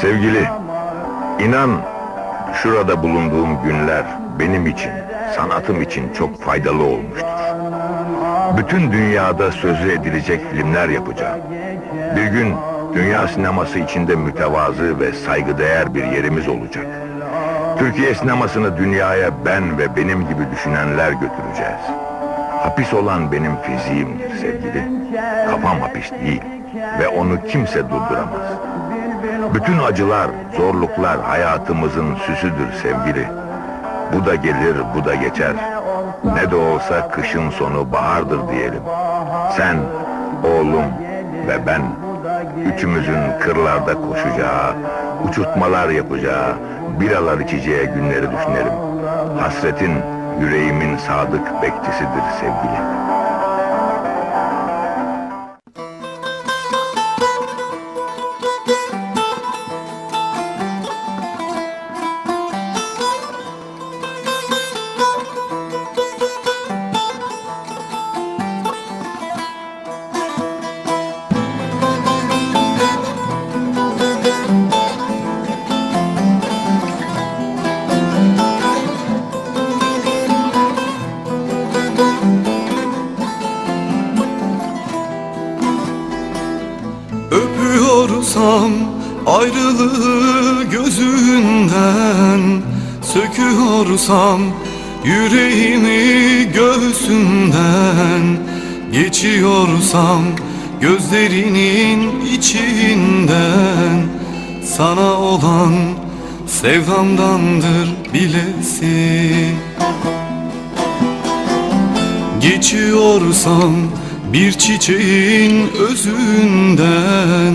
Sevgili, inan şurada bulunduğum günler benim için, sanatım için çok faydalı olmuştur. Bütün dünyada sözü edilecek filmler yapacağım. Bir gün dünya sineması içinde mütevazı ve saygıdeğer bir yerimiz olacak. Türkiye sinemasını dünyaya ben ve benim gibi düşünenler götüreceğiz. Hapis olan benim fiziğimdir sevgili. Kafam hapis değil ve onu kimse durduramaz. Bütün acılar, zorluklar hayatımızın süsüdür sevgili. Bu da gelir, bu da geçer. Ne de olsa kışın sonu bahardır diyelim. Sen, oğlum ve ben üçümüzün kırlarda koşacağı, uçurtmalar yapacağı, biralar içeceği günleri düşünelim. Hasretin yüreğimin sadık bekçisidir sevgili. Öpüyorsam ayrılığı gözünden Söküyorsam yüreğimi göğsünden Geçiyorsam gözlerinin içinden Sana olan sevdamdandır bilesin Geçiyorsam bir çiçeğin özünden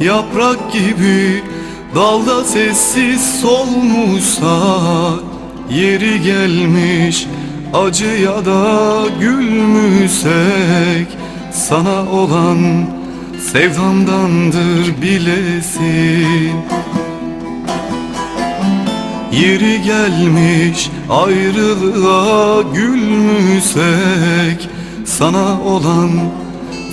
Yaprak gibi dalda sessiz solmuşsak Yeri gelmiş acıya da gülmüşsek Sana olan sevdamdandır bilesin. Yeri gelmiş ayrılığa gülmüşsek Sana olan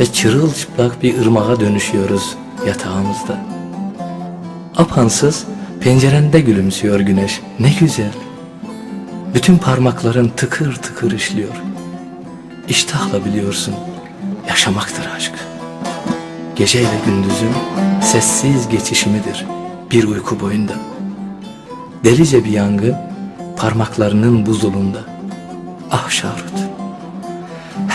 ve çırılçıplak bir ırmağa dönüşüyoruz yatağımızda. Apansız pencerende gülümsüyor güneş ne güzel. Bütün parmakların tıkır tıkır işliyor. İştahla biliyorsun, yaşamaktır aşk. Geceyle gündüzün sessiz geçişimidir bir uyku boyunda. Delice bir yangın parmaklarının buzulunda. Ah Şarut,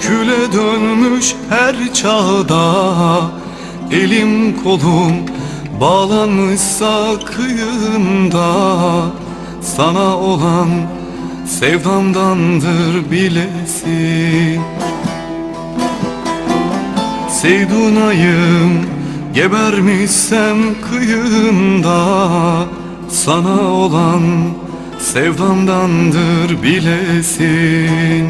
küle dönmüş her çağda. Elim kolum bağlanmışsa kıyında Sana olan sevdamdandır bilesin Seydunayım Gebermişsem kıyında Sana olan sevdamdandır bilesin